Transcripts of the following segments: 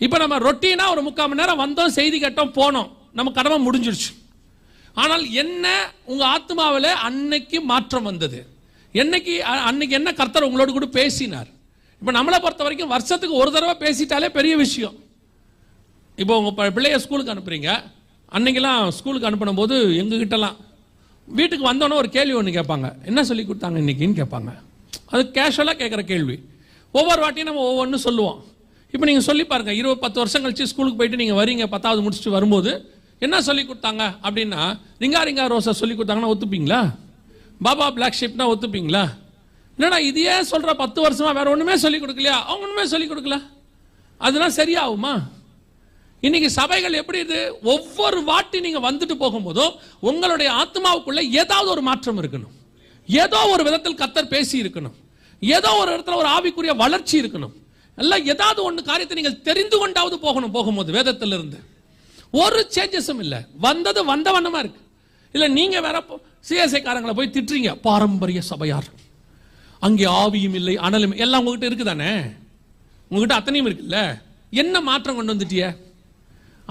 இப்போ நம்ம ரொட்டீனாக ஒரு முக்கால் மணி நேரம் வந்தோம் செய்தி கேட்டோம் போனோம். நம்ம கடமை முடிஞ்சிருச்சு. ஆனால் என்ன உங்கள் ஆத்மாவில் அன்னைக்கு மாற்றம் வந்தது? என்னைக்கு அன்னைக்கு என்ன கர்த்தர் உங்களோடு கூட பேசினார்? இப்போ நம்மளை பொறுத்த வரைக்கும் வருஷத்துக்கு ஒரு தடவை பேசிட்டாலே பெரிய விஷயம். இப்போ உங்கள் ப- பிள்ளைய ஸ்கூலுக்கு அனுப்புறீங்க. அன்னைக்கெல்லாம் ஸ்கூலுக்கு அனுப்பின போது எங்ககிட்டலாம் வீட்டுக்கு வந்தோன்னே ஒரு கேள்வி ஒன்று கேட்பாங்க. என்ன சொல்லி கொடுத்தாங்க இன்னைக்குன்னு கேட்பாங்க. அது கேஷுவலாக கேட்குற கேள்வி. ஒவ்வொரு வாட்டியும் நம்ம ஒவ்வொன்றும் சொல்லுவோம். இப்போ நீங்கள் சொல்லி பாருங்க இருபது பத்து வருஷம் கழிச்சு ஸ்கூலுக்கு போயிட்டு நீங்கள் வரீங்க பத்தாவது முடிச்சுட்டு வரும்போது என்ன சொல்லி கொடுத்தாங்க அப்படின்னா ரிங்கா ரிங்கா ரோசா சொல்லி கொடுத்தாங்கன்னா ஒத்துப்பீங்களா? பாபா பிளாக் ஷிப்னா ஒத்துப்பீங்களா? என்னடா இதையே சொல்கிற பத்து வருஷமா வேற ஒன்றுமே சொல்லி கொடுக்கலையா? அவங்க ஒன்றுமே சொல்லி கொடுக்கல. அதெல்லாம் சரியாகுமா? இன்னைக்கு சபைகள் எப்படி இது ஒவ்வொரு வாட்டி நீங்கள் வந்துட்டு போகும்போதும் உங்களுடைய ஆத்மாவுக்குள்ள ஏதாவது ஒரு மாற்றம் இருக்கணும். ஏதோ ஒரு விதத்தில் கத்தர் பேசி இருக்கணும். ஏதோ ஒரு இடத்துல ஒரு ஆவிக்குரிய வளர்ச்சி இருக்கணும். எல்லாம் ஏதாவது ஒன்று காரியத்தை நீங்கள் தெரிந்து கொண்டாவது போகணும் போகும்போது வேதத்திலிருந்து. ஒரு சேஞ்சஸும் இல்லை. வந்தது வந்த வண்ணமாக இருக்கு. இல்லை நீங்கள் வேற சிஎஸ்ஐ காரங்களை போய் திட்டுறீங்க. பாரம்பரிய சபையார். அங்கே ஆவியும் இல்லை அனலும் எல்லாம் உங்ககிட்ட இருக்குதானே? உங்ககிட்ட அத்தனையும் இருக்குல்ல? என்ன மாற்றம் கொண்டு வந்துட்டிய?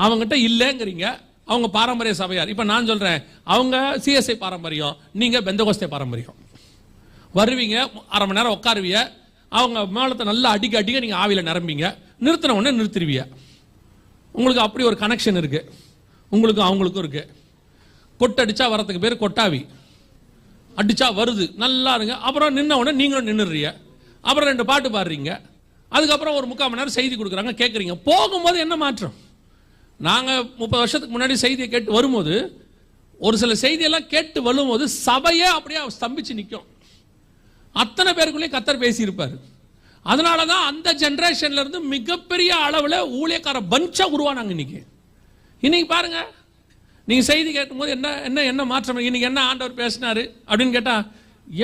அவங்ககிட்ட இல்லைங்கிறீங்க. அவங்க பாரம்பரிய சபையார். இப்போ நான் சொல்கிறேன் அவங்க சிஎஸ்ஐ பாரம்பரியம் நீங்கள் பெந்தகோஸ்தே பாரம்பரியம். வருவீங்க அரை மணி நேரம் உட்காருவீங்க அவங்க மேலத்தை நல்லா அடிக்க அடிக்க நீங்கள் ஆவியில் நிரம்பிங்க. நிறுத்தின உடனே நிறுத்திடுவீங்க உங்களுக்கு அப்படி ஒரு கனெக்ஷன் இருக்குது உங்களுக்கும் அவங்களுக்கும் இருக்குது கொட்டடிச்சா வரத்துக்கு பேர் கொட்டாவி. அடிச்சா வருது. நல்லா இருங்க. அப்புறம் நின்ன உடனே நீங்களும் நின்றுறீங்க அப்புறம் ரெண்டு பாட்டு பாடுறீங்க. அதுக்கப்புறம் ஒரு முக்கால் மணி நேரம் செய்தி கொடுக்குறாங்க கேட்குறீங்க போகும்போது என்ன மாற்றம்? நாங்கள் முப்பது வருஷத்துக்கு முன்னாடி செய்தியை கேட்டு வரும்போது ஒரு சில செய்தியெல்லாம் கேட்டு வரும்போது சபையே அப்படியே ஸ்தம்பிச்சு நிற்கும் அத்தனை பேருக்குள்ளேயும் கத்தர் பேசியிருப்பார். அதனால தான் அந்த ஜென்ரேஷன்லேருந்து மிகப்பெரிய அளவில் ஊழியக்கார பஞ்சாக உருவானாங்க இன்னைக்கு. இன்னைக்கு பாருங்க நீங்கள் செய்தி கேட்கும்போது என்ன என்ன என்ன மாற்றம் இன்னைக்கு என்ன ஆண்டவர் பேசினாரு அப்படின்னு கேட்டால்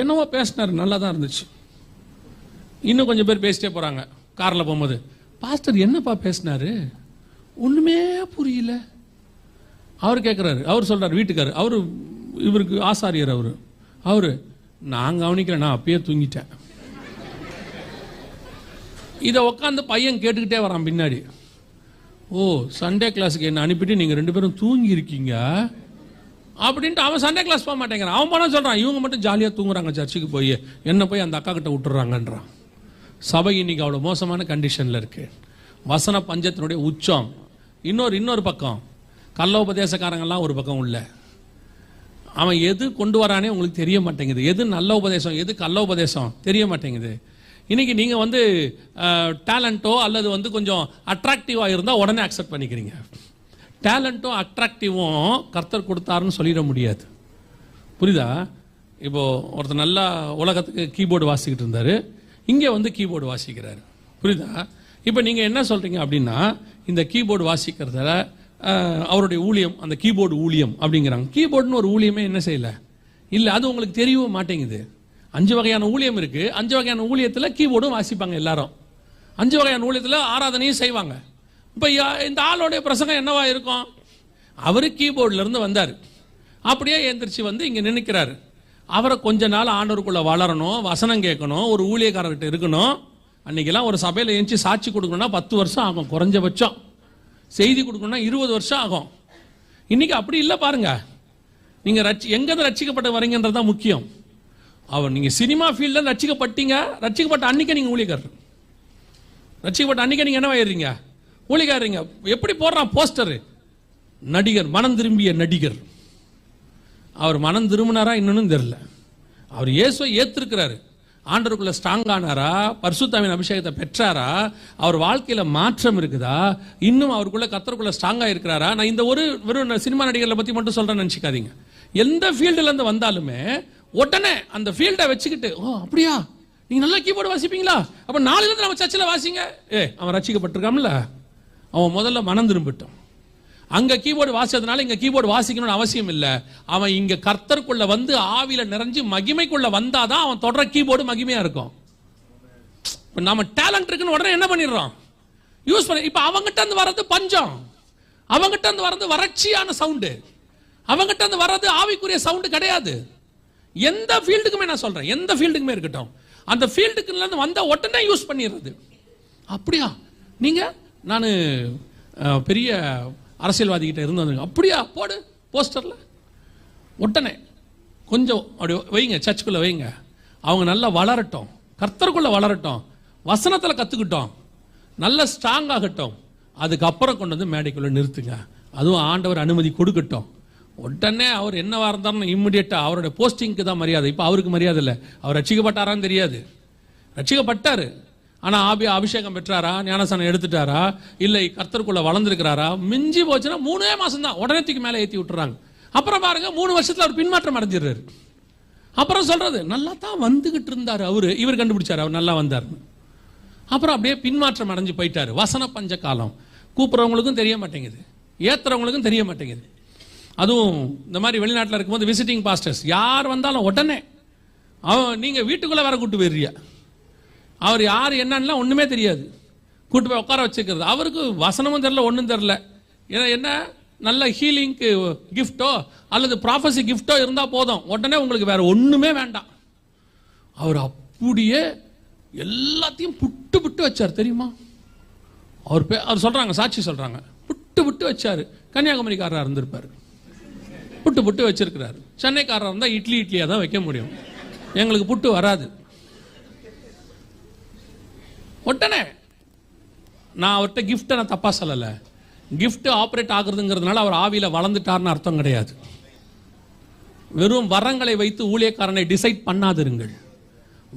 என்னவோ பேசினாரு நல்லா தான் இருந்துச்சு. இன்னும் கொஞ்சம் பேர் பேசிட்டே போகிறாங்க காரில் போகும்போது. பாஸ்டர் என்னப்பா பேசினாரு? ஒன்றுமே புரியல. அவர் கேட்குறாரு அவர் சொல்கிறார் வீட்டுக்கார் அவரு இவருக்கு ஆசாரியர் அவர். அவர் நான் கவனிக்கல நான் அப்பயே தூங்கிட்டேன். இதை உட்காந்து பையன் கேட்டுக்கிட்டே வரான் பின்னாடி. ஓ சண்டே கிளாஸுக்கு என்ன அனுப்பிட்டு நீங்கள் ரெண்டு பேரும் தூங்கி இருக்கீங்க அப்படின்ட்டு அவன் சண்டே கிளாஸ் போக மாட்டேங்கிறான். அவன் போனா சொல்கிறான் இவங்க மட்டும் ஜாலியாக தூங்குறாங்க சர்ச்சுக்கு போய். என்ன போய் அந்த அக்கா கிட்ட விட்டுறாங்கன்றான். சபை இன்னைக்கு அவ்வளோ மோசமான கண்டிஷனில் இருக்கு. வசன பஞ்சத்தினுடைய உச்சம். இன்னொரு இன்னொரு பக்கம். கள்ள உபதேசக்காரங்கள்லாம் ஒரு பக்கம் உள்ள. அவன் எது கொண்டு வரானே உங்களுக்கு தெரிய மாட்டேங்குது. எது நல்ல உபதேசம் எது கள்ள உபதேசம் தெரிய மாட்டேங்குது. இன்னைக்கு நீங்கள் வந்து டேலண்ட்டோ அல்லது வந்து கொஞ்சம் அட்ராக்டிவாக இருந்தால் உடனே அக்செப்ட் பண்ணிக்கிறீங்க. டேலண்ட்டும் அட்ராக்டிவும் கர்த்தர் கொடுத்தாருன்னு சொல்லிட முடியாது. புரியுதா? இப்போது ஒருத்தர் நல்லா உலகத்துக்கு கீபோர்டு வாசிக்கிட்டு இருந்தார். இங்கே வந்து கீபோர்டு வாசிக்கிறாரு. புரியுதா? இப்போ நீங்கள் என்ன சொல்கிறீங்க அப்படின்னா இந்த கீபோர்டு வாசிக்கிறதுல அவருடைய ஊழியம் அந்த கீபோர்டு ஊழியம் அப்படிங்கிறாங்க. கீபோர்டுன்னு ஒரு ஊழியமே என்ன செய்யல? இல்லை அது உங்களுக்கு தெரியவும் மாட்டேங்குது. அஞ்சு வகையான ஊழியம் இருக்குது அஞ்சு வகையான ஊழியத்தில் கீபோர்டும் வாசிப்பாங்க எல்லாரும். அஞ்சு வகையான ஊழியத்தில் ஆராதனையும் செய்வாங்க. இப்போ இந்த ஆளுடைய பிரசங்கம் என்னவா இருக்கும்? அவரு கீபோர்டிலிருந்து வந்தார். அப்படியே எந்திரிச்சு வந்து இங்கே நினைக்கிறாரு அவரை கொஞ்ச நாள் ஆண்டவருக்குள்ளே வளரணும் வசனம் கேட்கணும் ஒரு ஊழியக்காரர்கிட்ட இருக்கணும். அன்னைக்கெல்லாம் ஒரு சபையில் எந்திச்சு சாட்சி கொடுக்கணும்னா பத்து வருஷம் ஆகும் குறைஞ்சபட்சம். செய்தி கொடுக்கணும்னா இருபது வருஷம் ஆகும். இன்னைக்கு அப்படி இல்லை பாருங்க. நீங்க ரட்சி எங்கேருந்து ரட்சிக்கப்பட்டு வரீங்கன்றது தான் முக்கியம். அவர் நீங்க சினிமா ஃபீல்டில் ரட்சிக்கப்பட்டீங்க ரட்சிக்கப்பட்ட அன்னைக்கே நீங்க ஊழியக்காரர். ரட்சிக்கப்பட்ட அன்னைக்கு நீங்க என்னவாயிடுறீங்க ஊழியக்காரங்க எப்படி போடுறான் போஸ்டர்? நடிகர் மனம் திரும்பிய நடிகர். அவர் மனம் திரும்பினாரா இன்னொன்னு தெரியல. அவர் இயேசுவை ஏத்திருக்கிறாரு. ஆண்டருக்குள்ளே ஸ்ட்ராங் ஆனாரா? பரிசுத்தாவின் அபிஷேகத்தை பெற்றாரா? அவர் வாழ்க்கையில் மாற்றம் இருக்குதா? இன்னும் அவருக்குள்ளே கத்தருக்குள்ளே ஸ்ட்ராங்காக இருக்கிறாரா? நான் இந்த ஒரு வெறும் சினிமா நடிகர்களை பற்றி மட்டும் சொல்கிறேன்னு நினச்சிக்காதீங்க. எந்த ஃபீல்டுலேருந்து வந்தாலுமே உடனே அந்த ஃபீல்டை வச்சுக்கிட்டு ஓ அப்படியா? நீங்கள் நல்லா கீபோர்டு வாசிப்பீங்களா? அப்போ நாளிலேருந்து நம்ம சர்ச்சில் வாசிங்க. ஏ அவன் ரசிக்கப்பட்டிருக்கான்ல அவன் முதல்ல மனம் திரும்பிட்டோம் அங்க கீபோர்டு வாசிச்சதுனால இங்க கீபோர்டு வாசிக்கணும்னு அவசியம் இல்லை. அவன் இங்க கர்த்தருக்குள்ள வந்து ஆவில நிறைஞ்சு மகிமைக்குள்ள வந்தாதான் அவன் தொடர கீபோர்டு மகிமையா இருக்கும். இப்ப நம்ம டேலண்ட் இருக்குன்னு உடனே என்ன பண்ணிடுறோம்? யூஸ் பண்ண இப்ப அவங்ககிட்ட இருந்து வர்றது பஞ்சம். அவங்ககிட்ட இருந்து வர்றது வறட்சியான சவுண்டு அவங்ககிட்ட இருந்து வர்றது ஆவிக்குரிய சவுண்டு கிடையாது. எந்த ஃபீல்டுக்குமே நான் சொல்றேன். எந்த ஃபீல்டுக்குமே இருக்கட்டும். அந்த ஃபீல்டுக்குலேருந்து வந்த உடனே யூஸ் பண்ணிடுறது. அப்படியா? நீங்க நான் பெரிய அரசியல்வாதிகிட்ட இருந்து வந்துருங்க அப்படியா? போடு. போஸ்டரில். உடனே கொஞ்சம் அப்படி வைங்க. சர்ச்சுக்குள்ளே வைங்க. அவங்க நல்லா வளரட்டும். கர்த்தருக்குள்ள வளரட்டும். வசனத்தில் கற்றுக்கிட்டோம் நல்ல ஸ்ட்ராங் ஆகட்டும். அதுக்கப்புறம் கொண்டு வந்து மேடைக்குள்ளே நிறுத்துங்க. அதுவும் ஆண்டவர் அனுமதி கொடுக்கட்டும். உடனே அவர் என்னவா இருந்தாலும் இம்மிடியட்டாக அவருடைய போஸ்டிங்க்கு தான் மரியாதை. இப்போ அவருக்கு மரியாதை இல்லை. அவர் ரட்சிக்கப்பட்டாரான்னு தெரியாது. ரட்சிக்கப்பட்டாரு. ஆனால் ஆபி அபிஷேகம் பெற்றாரா? ஞானசானம் எடுத்துட்டாரா? இல்லை கர்த்தருக்குள்ளே வளர்ந்துருக்கிறாரா? மிஞ்சி போச்சுன்னா மூணே மாதம் தான் உடனே தூக்கி மேலே ஏற்றி விட்டுறாங்க. அப்புறம் பாருங்க மூணு வருஷத்தில் அவர் பின்மாற்றம் அடைஞ்சிடுறாரு. அப்புறம் சொல்கிறது நல்லா தான் வந்துக்கிட்டு இருந்தார் அவர். இவர் கண்டுபிடிச்சார் அவர் நல்லா வந்தாருன்னு. அப்புறம் அப்படியே பின்மாற்றம் அடைஞ்சு போயிட்டார். வசன பஞ்ச காலம். கூப்பிட்றவங்களுக்கும் தெரிய மாட்டேங்குது. ஏற்றுறவங்களுக்கும் தெரிய மாட்டேங்குது. அதுவும் இந்த மாதிரி வெளிநாட்டில் இருக்கும்போது விசிட்டிங் பாஸ்டர்ஸ் யார் வந்தாலும் உடனே அவன் நீங்கள் வீட்டுக்குள்ளே வேற கூட்டு போயிடுறியா அவர் யார் என்னன்னா ஒன்றுமே தெரியாது. கூட்டு போய் உட்கார வச்சுக்கிறது. அவருக்கு வசனமும் தெரில ஒன்றும் தெரில ஏன்னா என்ன? நல்ல ஹீலிங்க்கு கிஃப்ட்டோ அல்லது ப்ராஃபஸி கிஃப்ட்டோ இருந்தால் போதும். உடனே உங்களுக்கு வேற ஒன்றுமே வேண்டாம். அவர் அப்படியே எல்லாத்தையும் புட்டு புட்டு வச்சார் தெரியுமா? அவர் பே அவர் சொல்கிறாங்க சாட்சி சொல்கிறாங்க புட்டு புட்டு வச்சார். கன்னியாகுமரிக்காரராக இருந்திருப்பார். புட்டு புட்டு வச்சிருக்கிறார். சென்னைக்காரராக இருந்தால் இட்லி இட்லியாக தான் வைக்க முடியும். எங்களுக்கு புட்டு வராது. உடனே நான் அவர்கிட்ட கிஃப்ட்டை நான் தப்பாக சொல்லலை. கிஃப்ட் ஆப்ரேட் ஆகுறதுங்கிறதுனால அவர் ஆவியில் வளர்ந்துட்டார்னு அர்த்தம் கிடையாது. வெறும் வரங்களை வைத்து ஊழியக்காரனை டிசைட் பண்ணாதிருங்கள்.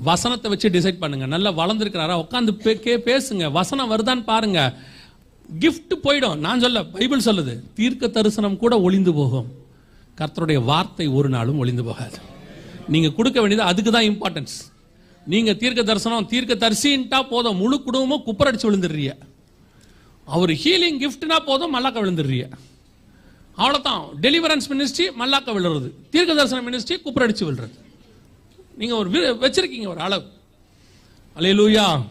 வசனத்தை வச்சு டிசைட் பண்ணுங்க. நல்லா வளர்ந்துருக்கிறாரா? உட்காந்து கே பேசுங்க. வசனம் வருதான்னு பாருங்க. கிஃப்ட் போயிடும். நான் சொல்ல பைபிள் சொல்லுது தீர்க்க தரிசனம் கூட ஒளிந்து போகும். கர்த்தருடைய வார்த்தை ஒரு நாளும் ஒளிந்து போகாது. நீங்க கொடுக்க வேண்டியது அதுக்கு தான் இம்பார்ட்டன்ஸ் நீங்க தீர்க்க தரிசனம் தீர்க்க தரிசின்ட்டா போதும். முழு குடும்பமும் குப்பரடிச்சு விழுந்துடுறிய அவர் ஹீலிங் கிஃப்ட்னா போதும் மல்லாக்க விழுந்துடுறிய அவ்வளோதான் டெலிவரன்ஸ் மினிஸ்ட்ரி மல்லாக்க விழுறது. தீர்க்க தரிசன மினிஸ்ட்ரி குப்பரடிச்சு விழுறது. நீங்க ஒரு வச்சிருக்கீங்க ஒரு அளவு. அலையலூயா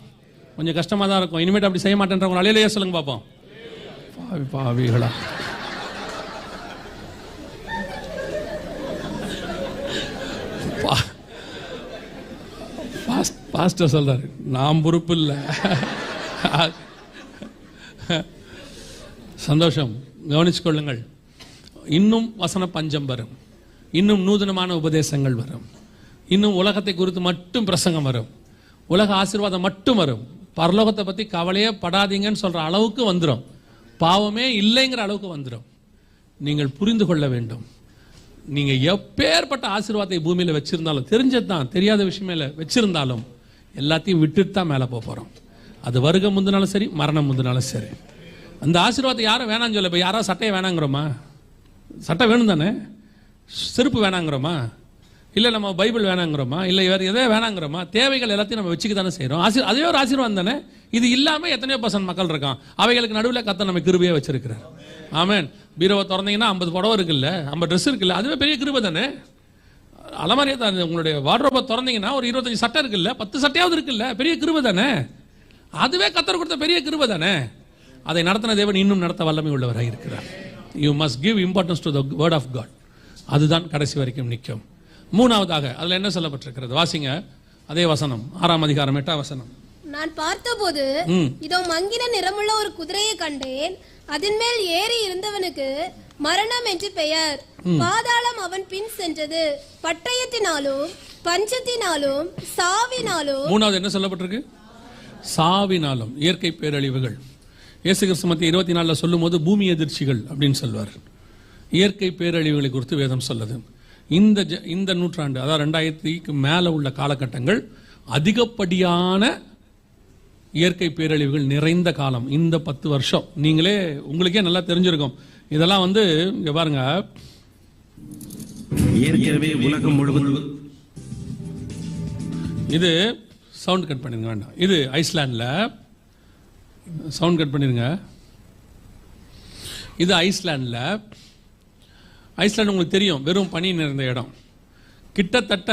கொஞ்சம் கஷ்டமாக தான் இருக்கும். இனிமேட்டு அப்படி செய்ய மாட்டேன்றவங்க. அலையிலேயே சொல்லுங்க பார்ப்போம் பாவி பாவிகளா பா- பாஸ்ட்- பாஸ்டர் சொல்றாரு நான் பொறுப்பு இல்லை. சந்தோஷம். கவனிச்சு கொள்ளுங்கள் இன்னும் வசன பஞ்சம் வரும். இன்னும் நூதனமான உபதேசங்கள் வரும். இன்னும் உலகத்தை குறித்து மட்டும் பிரசங்கம் வரும். உலக ஆசீர்வாதம் மட்டும் வரும். பரலோகத்தை பற்றி கவலையே படாதீங்கன்னு சொல்கிற அளவுக்கு வந்துடும் பாவமே இல்லைங்கிற அளவுக்கு வந்துடும் நீங்கள் புரிந்து கொள்ள வேண்டும். நீங்கள் எப்பேற்பட்ட ஆசீர்வாதத்தை பூமியில் வச்சுருந்தாலும் தெரிஞ்சது தான் தெரியாத விஷயமே இல்லை வச்சுருந்தாலும் எல்லாத்தையும் விட்டுட்டு தான் மேலே போக போகிறோம் அது வருகை முந்தினாலும் சரி மரணம் முந்தினாலும் சரி. அந்த ஆசீர்வாதத்தை யாரும் வேணாம்னு சொல்ல இப்போ யாராவது சட்டையை வேணாங்கிறோமா? சட்டை வேணும் தானே செருப்பு வேணாங்கிறோமா? இல்லை நம்ம பைபிள் வேணாங்கிறோமா? இல்லை வேறு எதோ வேணாங்கிறோமா? தேவைகள் எல்லாத்தையும் நம்ம வச்சுக்க தானே செய்கிறோம் ஆசீர் அதே ஒரு ஆசீர்வாதம் தானே? இது இல்லாமல் எத்தனையோ பர்சன்ட் மக்கள் இருக்கான். அவைகளுக்கு நடுவில் கத்த நம்ம கிருபையாக வச்சிருக்கிறார். ஆமேன். பீரோவை திறந்தீங்கன்னா ஐம்பது புடவை இருக்குல்ல? ஐம்பது ட்ரெஸ் இருக்குல்ல? அதுவே பெரிய கிருபை தானே? அலமாரியே தான் உங்களுடைய வார்ட்ரோபை திறந்தீங்கன்னா ஒரு இருபத்தஞ்சு சட்டை இருக்குல்ல பத்து சட்டையாவது இருக்குல்ல பெரிய கிருபை தானே? அதுவே கத்தர் கொடுத்த பெரிய கிருபை தானே? அதை நடத்தின தேவன் இன்னும் நடத்த வல்லமை உள்ளவராக இருக்கிறார். You must give importance to the word of God அதுதான் கடைசி வரைக்கும் நிற்கும். மூணாவதாக அதில் என்ன சொல்லப்பட்டிருக்கிறது? வாசிங்க. அதே வசனம் ஆறாம் அதிகாரம் எட்டாம் வசனம். நான் பார்த்தபோது. இதோ மங்கின நிறமுள்ள ஒரு குதிரையை கண்டேன். அதன் மேல் ஏறி இருந்தவனுக்கு மரணம் என்று பெயர். பாதாளம் அவன் பின் சென்றது. பட்டயத்தினாலும் பஞ்சத்தினாலும் சாவினாலும். மூணாவது என்ன சொல்லப்பட்டிருக்கு? சாவினாலும் இயற்கை பேரழிவுகள். இயேசு கிறிஸ்து மத்திய இருபத்தி நாலில் சொல்லும் போது பூமி எதிர்ச்சிகள் அப்படின்னு சொல்வார். இயற்கை பேரழிவுகளை குறித்து வேதம் சொல்லுது. இந்த ஜ- இந்த நூற்றாண்டு அதாவது ரெண்டாயிரத்திக்கு மேலே உள்ள காலகட்டங்கள் அதிகப்படியான இயற்கை பேரழிவுகள் நிறைந்த காலம். இந்த பத்து வருஷம். நீங்களே உங்களுக்கே நல்லா தெரிஞ்சிருக்கும். இதெல்லாம் வந்து இங்க பாருங்க. ஏற்கனவே உலகம் முழுவதும் இது சவுண்ட் கட் பண்ணிருங்க வேண்டாம். இது ஐஸ்லாண்டில். சவுண்ட் கட் பண்ணிருங்க. இது ஐஸ்லாண்டில். ஐஸ்லாந்து உங்களுக்கு தெரியும் வெறும் பனி நிறைந்த இடம். கிட்டத்தட்ட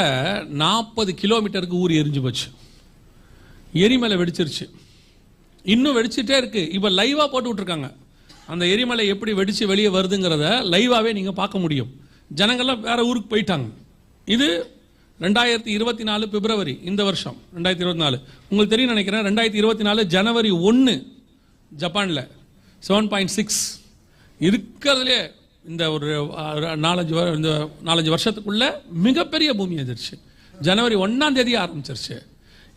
நாற்பது கிலோமீட்டருக்கு ஊர் எரிஞ்சு போச்சு. எரிமலை வெடிச்சிருச்சு. இன்னும் வெடிச்சிட்டே இருக்கு. இப்போ லைவாக போட்டு விட்ருக்காங்க அந்த எரிமலை எப்படி வெடித்து வெளியே வருதுங்கிறத லைவாகவே நீங்கள் பார்க்க முடியும். ஜனங்கள்லாம் வேறு ஊருக்கு போயிட்டாங்க. இது ரெண்டாயிரத்தி இருபத்தி நாலு பிப்ரவரி இந்த வருஷம் ரெண்டாயிரத்தி இருபத்தி நாலு. உங்களுக்கு தெரியும் நினைக்கிறேன் ரெண்டாயிரத்தி இருபத்தி நாலு ஜனவரி ஒன்று ஜப்பானில் செவன் பாயிண்ட் சிக்ஸ் இருக்கிறதுலே இந்த ஒரு நாலஞ்சு இந்த நாலஞ்சு வருஷத்துக்குள்ள மிகப்பெரிய பூமி எதிர்ச்சு ஜனவரி ஒன்றாம் தேதி ஆரம்பிச்சிருச்சு.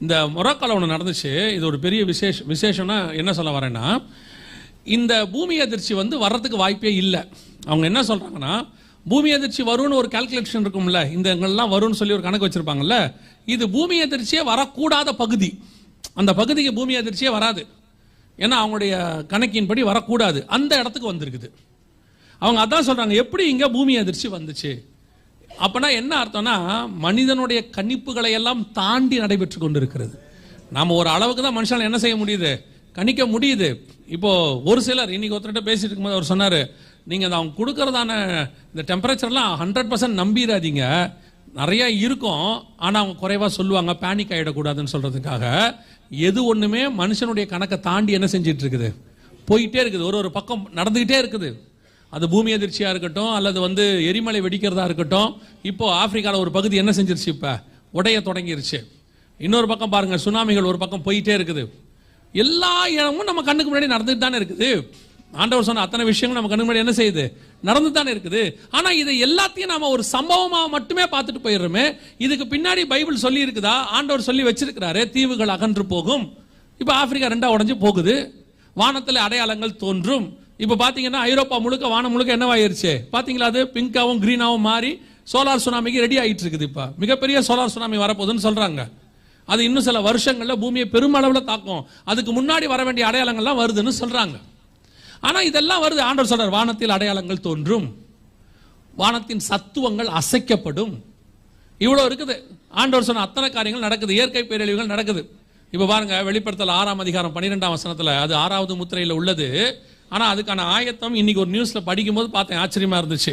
இந்த மொராக்கால ஒன்று நடந்துச்சு. இது ஒரு பெரிய விசேஷ விசேஷம்னா என்ன சொல்ல வரேன்னா இந்த பூமி அதிர்ச்சி வந்து வர்றதுக்கு வாய்ப்பே இல்லை. அவங்க என்ன சொல்கிறாங்கன்னா பூமி அதிர்ச்சி வரும்னு ஒரு கால்குலேஷன் இருக்கும்ல இந்த எங்கெல்லாம் வரும்னு சொல்லி ஒரு கணக்கு வச்சுருப்பாங்கல்ல இது பூமி அதிர்ச்சியே வரக்கூடாத பகுதி. அந்த பகுதிக்கு பூமி அதிர்ச்சியே வராது. ஏன்னா அவங்களுடைய கணக்கின்படி வரக்கூடாது. அந்த இடத்துக்கு வந்திருக்குது. அவங்க அதான் சொல்கிறாங்க எப்படி இங்கே பூமி அதிர்ச்சி வந்துச்சு? அப்போனா என்ன அர்த்தம்னா மனிதனுடைய கணிப்புகளை எல்லாம் தாண்டி நடைபெற்று கொண்டிருக்கிறது. நாம் ஒரு அளவுக்கு தான் மனுஷனால் என்ன செய்ய முடியுது? கணிக்க முடியுது. இப்போ ஒரு சிலர் இன்னைக்கு ஒருத்தர்கிட்ட பேசிட்டு இருக்கும்போது அவர் சொன்னார் நீங்கள் அவங்க கொடுக்கறதான இந்த டெம்பரேச்சர்லாம் ஹண்ட்ரட் பர்சன்ட் நம்பிடாதீங்க. நிறையா இருக்கும் ஆனால் அவங்க குறைவாக சொல்லுவாங்க பேனிக் ஆகிடக்கூடாதுன்னு சொல்கிறதுக்காக எது ஒன்றுமே மனுஷனுடைய கணக்கை தாண்டி என்ன செஞ்சிட்டு இருக்குது? போயிட்டே இருக்குது. ஒரு ஒரு பக்கம் நடந்துக்கிட்டே இருக்குது. அது பூமி அதிர்ச்சியாக இருக்கட்டும் அல்லது வந்து எரிமலை வெடிக்கிறதா இருக்கட்டும் இப்போ ஆப்பிரிக்காவில் ஒரு பகுதி என்ன செஞ்சிருச்சு இப்போ? உடைய தொடங்கிருச்சு. இன்னொரு பக்கம் பாருங்கள் சுனாமிகள் ஒரு பக்கம் போயிட்டே இருக்குது. எல்லா இடமும் நம்ம கண்ணுக்கு முன்னாடி நடந்துட்டு தானே இருக்குது. ஆண்டவர் சொன்ன அத்தனை விஷயங்களும் நம்ம கண்ணுக்கு முன்னாடி என்ன செய்யுது? நடந்து தானே இருக்குது. ஆனா இதை எல்லாத்தையும் நாம ஒரு சம்பவமாக மட்டுமே பார்த்துட்டு போயிடுறோமே. இதுக்கு பின்னாடி பைபிள் சொல்லி இருக்குதா? ஆண்டவர் சொல்லி வச்சிருக்கிறாரு தீவுகள் அகன்று போகும். இப்போ ஆப்பிரிக்கா ரெண்டா உடஞ்சி போகுது. வானத்தில் அடையாளங்கள் தோன்றும். இப்போ பார்த்தீங்கன்னா ஐரோப்பா முழுக்க வானம் முழுக்க என்னவாயிருச்சு? பார்த்தீங்களா அது? பிங்காவும் க்ரீனாவும் மாறி சோலார் சுனாமிக்கு ரெடி ஆகிட்டு இருக்குது இப்போ. மிகப்பெரிய சோலார் சுனாமி வரப்போகுதுன்னு சொல்கிறாங்க அது இன்னும் சில வருஷங்களில் பூமியை பெருமளவில் தாக்கும். அதுக்கு முன்னாடி வர வேண்டிய அடையாளங்கள்லாம் வருதுன்னு சொல்கிறாங்க ஆனால் இதெல்லாம் வருது. ஆண்டவர் சொல்கிறார் வானத்தில் அடையாளங்கள் தோன்றும். வானத்தின் சத்துவங்கள் அசைக்கப்படும். இவ்வளோ இருக்குது. ஆண்டவர் சொன்ன அத்தனை காரியங்கள் நடக்குது. இயற்கை பேரழிவுகள் நடக்குது. இப்போ பாருங்க வெளிப்படுத்தல் ஆறாம் அதிகாரம் பன்னிரெண்டாம் வசனத்தில் அது ஆறாவது முத்திரையில் உள்ளது. ஆனால் அதுக்கான ஆயத்தம் இன்னைக்கு ஒரு நியூஸில் படிக்கும்போது பார்த்தேன். ஆச்சரியமாக இருந்துச்சு.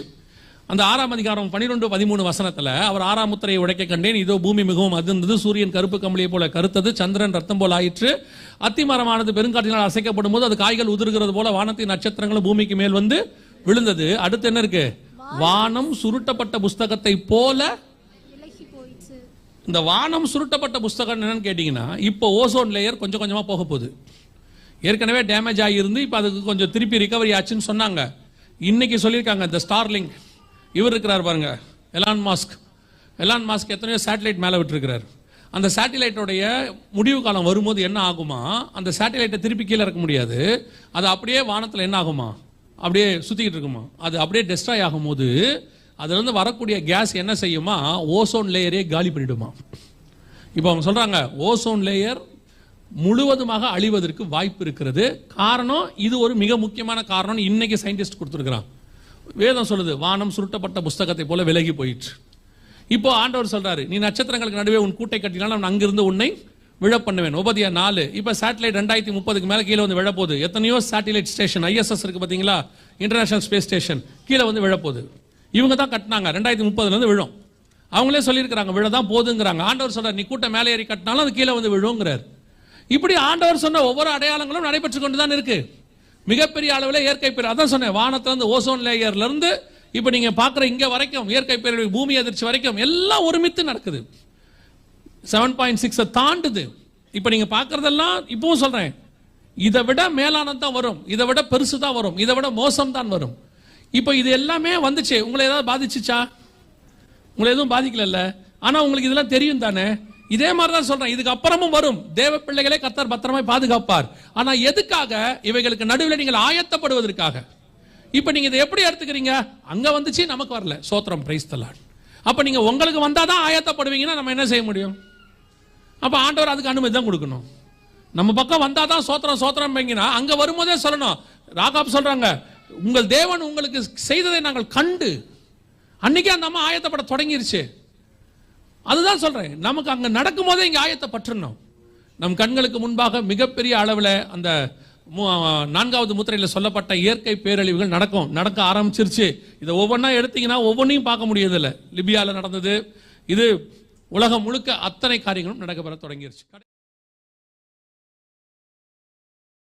அந்த ஆறாம் அதிகாரம் பன்னிரெண்டு பதிமூணு வசனத்தில் அவர் ஆறாம் முத்திரையை உடைக்க கண்டேன். இதோ பூமி மிகவும் அதிர்ந்தது சூரியன் கருப்பு கம்பளியை போல கருத்தது சந்திரன் ரத்தம் போல ஆயிற்று. அத்திமரமானது பெருங்காற்றினால் அசைக்கப்படும் போது அது காய்கள் உதிர்கிறது போல வானத்தின் நட்சத்திரங்களும் பூமிக்கு மேல் வந்து விழுந்தது. அடுத்து என்ன இருக்கு? வானம் சுருட்டப்பட்ட புஸ்தகத்தை போல இந்த வானம் சுருட்டப்பட்ட புஸ்தகம் என்னன்னு கேட்டிங்கன்னா இப்போ ஓசோன் லேயர் கொஞ்சம் கொஞ்சமாக போக போகுது. ஏற்கனவே டேமேஜ் ஆகியிருந்து இப்போ அதுக்கு கொஞ்சம் திருப்பி ரிகவரி ஆச்சுன்னு சொன்னாங்க. இன்னைக்கு சொல்லியிருக்காங்க இந்த ஸ்டார்லிங்க் இவர் இருக்கிறார் பாருங்க. எலான் மாஸ்க் எலான் மாஸ்க் எத்தனையோ சேட்டலைட் மேலே விட்டுருக்கிறார். அந்த சேட்டிலைட்டோடைய முடிவு காலம் வரும்போது என்ன ஆகுமா? அந்த சேட்டிலைட்டை திருப்பி கீழே இறக்க முடியாது. அது அப்படியே வானத்தில் என்ன ஆகுமா? அப்படியே சுற்றிக்கிட்டு இருக்குமா? அது அப்படியே டெஸ்ட்ராய் ஆகும்போது அதுலேருந்து வரக்கூடிய கேஸ் என்ன செய்யுமா? ஓசோன் லேயரே காலி பண்ணிடுமா? இப்போ அவங்க சொல்கிறாங்க ஓசோன் லேயர் முழுவதுமாக அழிவதற்கு வாய்ப்பு இருக்கிறது. காரணம் இது ஒரு மிக முக்கியமான காரணம் இன்னைக்கு சயின்டிஸ்ட் கொடுத்துருக்குறான். வேதம் சொல்லுது வானம் சுருட்டப்பட்ட புஸ்தகத்தை போல விலகி போயிற்று. இப்போ ஆண்டவர் சொல்றாரு நீ நட்சத்திரங்களுக்கு நடுவே உன் கூட்டை கட்டினால் நான் அங்கிருந்து உன்னை விழ பண்ணுவேன் உபதியா நாலு. இப்போ சேட்டலைட் ரெண்டாயிரத்தி முப்பதுக்கு மேலே கீழே வந்து விழப்போகுது. எத்தனையோ சேட்டலைட் ஸ்டேஷன் ஐஎஸ்எஸ் இருக்கு பார்த்தீங்களா? இன்டர்நேஷனல் ஸ்பேஸ் ஸ்டேஷன் கீழே வந்து விழப்போகுது. இவங்க தான் கட்டினாங்க. ரெண்டாயிரத்தி முப்பதுலேருந்து விழும். அவங்களே சொல்லியிருக்கிறாங்க விழதான் போதுங்கிறாங்க ஆண்டவர் சொல்றாரு நீ கூட்டம் மேலே ஏறி கட்டினாலும் அது கீழே வந்து விழுங்கிறார். இப்படி ஆண்டவர் சொன்ன ஒவ்வொரு அடையாளங்களும் நடைபெற்று கொண்டு தான் இருக்குது மிகப்பெரிய அளவில் இயற்கை பேர். அதான் சொன்னேன் வானத்திலிருந்து ஓசோன் லேயர்லேருந்து இப்போ நீங்கள் பார்க்குற இங்கே வரைக்கும் இயற்கை பேரழிவு பூமி அதிர்ச்சி வரைக்கும் எல்லாம் ஒருமித்து நடக்குது. செவன் பாயிண்ட் சிக்ஸை தாண்டுது. இப்போ நீங்கள் பார்க்குறதெல்லாம் இப்பவும் சொல்கிறேன் இதை விட மேலானது தான் வரும். இதை விட பெருசு தான் வரும். இதை விட மோசம் தான் வரும். இப்போ இது எல்லாமே வந்துச்சு. உங்களை ஏதாவது பாதிச்சுச்சா? உங்களை எதுவும் பாதிக்கல ஆனால் உங்களுக்கு இதெல்லாம் தெரியும் தானே? இதே மாதிரி தான் சொல்றேன். இதுக்கு அப்புறமும் வரும். தேவ பிள்ளைகளே கத்தர் பத்திரமாய் பாதுகாப்பார். ஆனா எதுக்காக? இவைகளுக்கு நடுவில் நீங்கள் ஆயத்தப்படுவதற்காக. இப்ப நீங்க இதை எப்படி எடுத்துக்கிறீங்க? அங்க வந்துச்சு நமக்கு வரல. சோத்திரம் பிரைஸ் தலாட் அப்ப நீங்க உங்களுக்கு வந்தாதான் ஆயத்தப்படுவீங்கன்னா நம்ம என்ன செய்ய முடியும்? அப்ப ஆண்டவர் அதுக்கு அனுமதி தான் கொடுக்கணும். நம்ம பக்கம் வந்தாதான் சோத்திரம் சோத்திரம் பைங்கன்னா அங்க வரும்போதே சொல்லணும். ராகாப் சொல்றாங்க உங்கள் தேவன் உங்களுக்கு செய்ததை நாங்கள் கண்டு அன்னைக்கே அந்த அம்மா ஆயத்தப்பட தொடங்கிருச்சு. அதுதான் சொல்றேன். நமக்கு அங்க நடக்கும் போதே இங்க பற்றணும். நம் கண்களுக்கு முன்பாக மிகப்பெரிய அளவில் அந்த நான்காவது முத்திரையில் சொல்லப்பட்ட இயற்கை பேரழிவுகள் நடக்கும். நடக்க ஆரம்பிச்சிருச்சு. இதை ஒவ்வொன்றா எடுத்தீங்கன்னா ஒவ்வொன்றையும் பார்க்க முடியதில்லை லிபியாவில் நடந்தது. இது உலகம் முழுக்க அத்தனை காரியங்களும் நடக்கப்பெற தொடங்கிருச்சு.